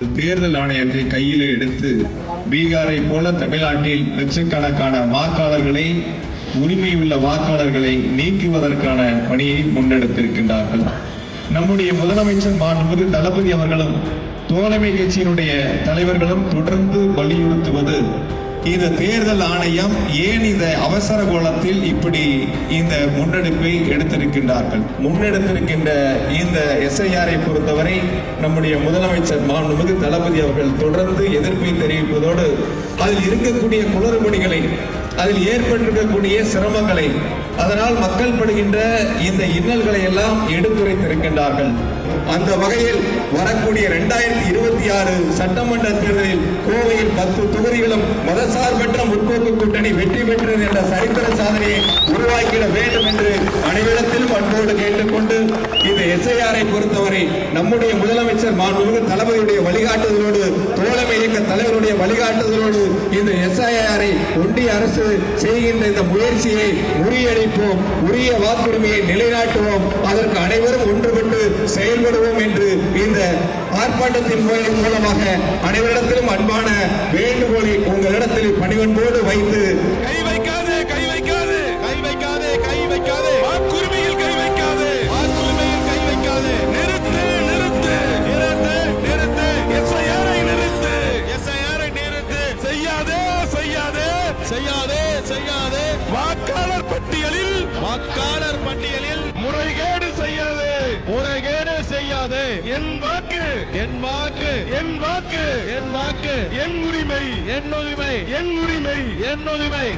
தேர்தல் ஆணையத்தை கையில் எடுத்து பீகாரை போல தமிழ்நாட்டில் லட்சக்கணக்கான வாக்காளர்களை உரிமையுள்ள வாக்காளர்களை நீக்குவதற்கான பணியை முன்னெடுத்திருக்கின்றார்கள். நம்முடைய முதலமைச்சர் மாண்புமிகு தளபதி அவர்களும் தோழமை கட்சியினுடைய தலைவர்களும் தொடர்ந்து வலியுறுத்துவது இந்த தேர்தல் ஆணையம் ஏன் இந்த அவசர கோலத்தில் இப்படி இந்த முன்னெடுப்பை எடுத்திருக்கின்றார்கள்? முன்னெடுத்திருக்கின்ற இந்த எஸ்ஐஆரை பொறுத்தவரை நம்முடைய முதலமைச்சர் மாண்புமிகு தளபதி அவர்கள் தொடர்ந்து எதிர்ப்பை தெரிவிப்பதோடு அதில் இருக்கக்கூடிய குளறுபடிகளை அதில் ஏற்பட்டிருக்கக்கூடிய சிரமங்களை அதனால் மக்கள் படுகின்ற இந்த இன்னல்களை எல்லாம் எடுத்துரைத்திருக்கின்றார்கள். அந்த வகையில் வரக்கூடிய இரண்டாயிரத்தி இருபத்தி ஆறு சட்டமன்ற தேர்தலில் கோவையில் பத்து தொகுதிகளும் மதசார்பற்ற முற்போக்கு கூட்டணி வெற்றி பெற்றது என்ற சரித்திர சாதனையை உருவாக்கிட வேண்டும் என்று அனைவரிடத்திலும் அன்போடு கேட்டுக்கொண்டு இந்த எஸ்ஐஆரை பொறுத்தவரை நம்முடைய முதலமைச்சர் மாண்புமிகு தளபதியுடைய வழிகாட்டுதலோடு தோழமை இயக்க தலைவருடைய வழிகாட்டுதலோடு இந்த ஒன்றிய அரசு செய்கின்ற இந்த முயற்சியை முறியடிப்போம் உரிய வாக்குரிமையை நிலைநாட்டுவோம். அதற்கு அனைவரும் ஒன்றுபட்டு செயல்படுவோம் என்று இந்த ஆர்ப்பாட்டத்தின் மூலமாக அனைவரிடத்திலும் அன்பான வேண்டுகோளை உங்களிடத்தில் பணிவன்போடு வைத்து செய்யாதே செய்யாதே. வாக்காளர் பட்டியலில் வாக்காளர் பட்டியலில் முறைகேடு செய்யாதே. முறைகேடு செய்யாதே. என் வாக்கு என் வாக்கு என் வாக்கு என் வாக்கு என் உரிமை என் உரிமை என் உரிமை என் உரிமை.